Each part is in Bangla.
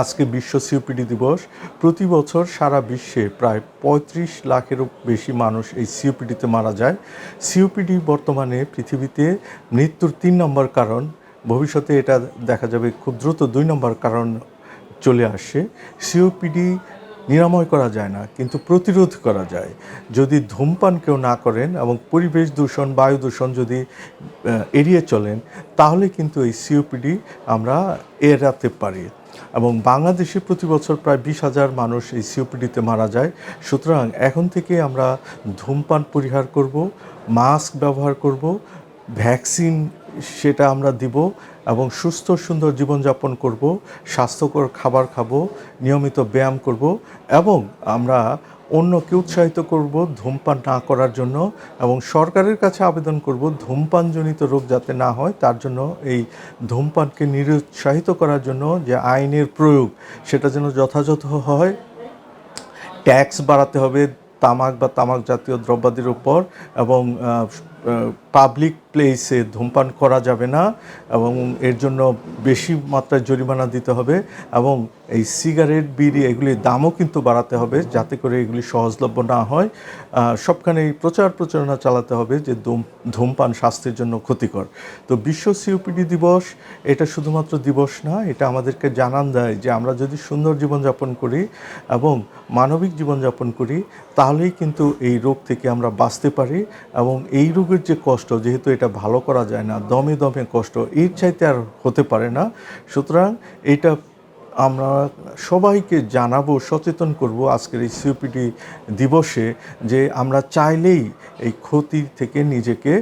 আজকে বিশ্ব সিওপিডি দিবস। প্রতি বছর সারা বিশ্বে প্রায় পঁয়ত্রিশ লাখেরও বেশি মানুষ এই সিওপিডিতে মারা যায়। সিওপিডি বর্তমানে পৃথিবীতে মৃত্যুর তিন নম্বর কারণ, ভবিষ্যতে এটা দেখা যাবে খুব দ্রুত দুই নম্বর কারণ চলে আসে। সিওপিডি নিরাময় করা যায় না, কিন্তু প্রতিরোধ করা যায়। যদি ধূমপান কেউ না করেন এবং পরিবেশ দূষণ, বায়ু দূষণ যদি এড়িয়ে চলেন, তাহলে কিন্তু এই সিওপিডি আমরা এড়াতে পারি। এবং বাংলাদেশে প্রতি বছর প্রায় বিশ হাজার মানুষ এই সিওপিডিতে মারা যায়। সুতরাং এখন থেকে আমরা ধূমপান পরিহার করব, মাস্ক ব্যবহার করব, ভ্যাকসিন সেটা আমরা দিব এবং সুস্থ সুন্দর জীবনযাপন করব, স্বাস্থ্যকর খাবার খাব, নিয়মিত ব্যায়াম করব এবং আমরা অন্যকে উৎসাহিত করব ধূমপান না করার জন্য এবং সরকারের কাছে আবেদন করব ধূমপানজনিত রোগ যাতে না হয়, তার জন্য এই ধূমপানকে নিরুৎসাহিত করার জন্য যে আইনের প্রয়োগ, সেটা যেন যথাযথ হয়। ট্যাক্স বাড়াতে হবে, তামাক বা তামাক জাতীয় দ্রব্যাদির উপর এবং পাবলিক প্লেসে ধূমপান করা যাবে না এবং এর জন্য বেশি মাত্রায় জরিমানা দিতে হবে এবং এই সিগারেট বিড়ি এগুলির দামও কিন্তু বাড়াতে হবে যাতে করে এগুলি সহজলভ্য না হয়। আহ, সবখানেই প্রচার প্রচারণা চালাতে হবে যে ধূম- ধূমপান স্বাস্থ্যের জন্য ক্ষতিকর। তো বিশ্ব সিওপিডি দিবস এটা শুধুমাত্র দিবস না এটা আমাদেরকে জানান দেয় যে আমরা যদি সুন্দর জীবনযাপন করি এবং মানবিক জীবনযাপন করি তাহলেই কিন্তু এই রোগ থেকে আমরা বাঁচতে পারি এবং এই রোগের যে কষ্ট, যেহেতু এটা ভালো করা যায় না, দমে দমে কষ্ট, এর চাইতে আর হতে পারে না। সুতরাং এটা আমরা সবাইকে জানাব, সচেতন করব আজকের এই সিওপিডি দিবসে যে আমরা চাইলেই এই ক্ষতি থেকে নিজেকে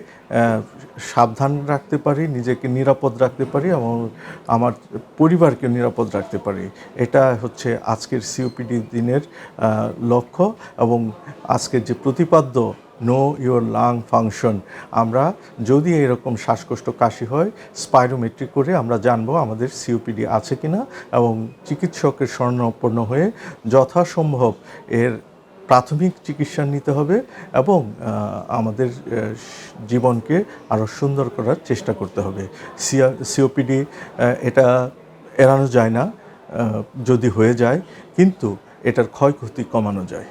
সাবধান রাখতে পারি, নিজেকে নিরাপদ রাখতে পারি এবং আমার পরিবারকে নিরাপদ রাখতে পারি। এটা হচ্ছে আজকের সিওপিডি দিনের লক্ষ্য এবং আজকের যে প্রতিপাদ্য নো ইওর লাং ফাংশন আমরা যদি এরকম শ্বাসকষ্ট কাশি হয় স্পাইরোমেট্রি করে আমরা জানব আমাদের সিওপিডি আছে কি না এবং চিকিৎসকের স্বর্ণপন্ন হয়ে যথাসম্ভব এর প্রাথমিক চিকিৎসা নিতে হবে এবং আমাদের জীবনকে আরও সুন্দর করার চেষ্টা করতে হবে। সিওপিডি এটা এড়ানো যায় না যদি হয়ে যায়, কিন্তু এটার ক্ষয়ক্ষতি কমানো যায়।